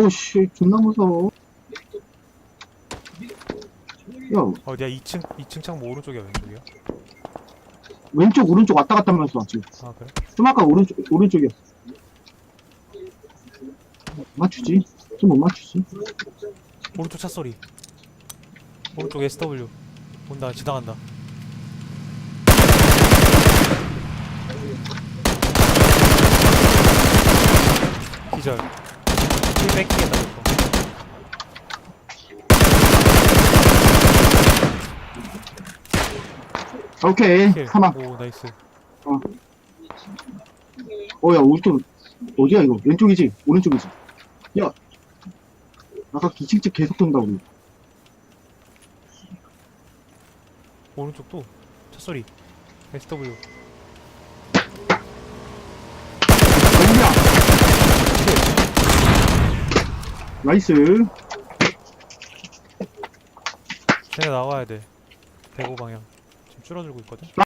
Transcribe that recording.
어우씨, 존나 무서워. 야, 어디야 2층 2층 창문 오른쪽이야 왼쪽이야? 왼쪽, 오른쪽 왔다 갔다 하면서 지금. 아 그래? 좀 아까 오른쪽, 오른쪽이었어. 맞추지? 좀 못 맞추지? 오른쪽 차 소리. 오른쪽 SW 온다 지나간다. 기절. 힐 뺏기겠다 이거. 오케이, 힐. 사망. 오 나이스. 어, 야, 오른쪽, 어디야, 이거? 왼쪽이지? 오른쪽이지? 야, 아까 기침집 계속 돈다고. 오른쪽도 차 소리. SW. 여기야! 나이스. 쟤네 나와야 돼. 대구 방향. 지금 줄어들고 있거든.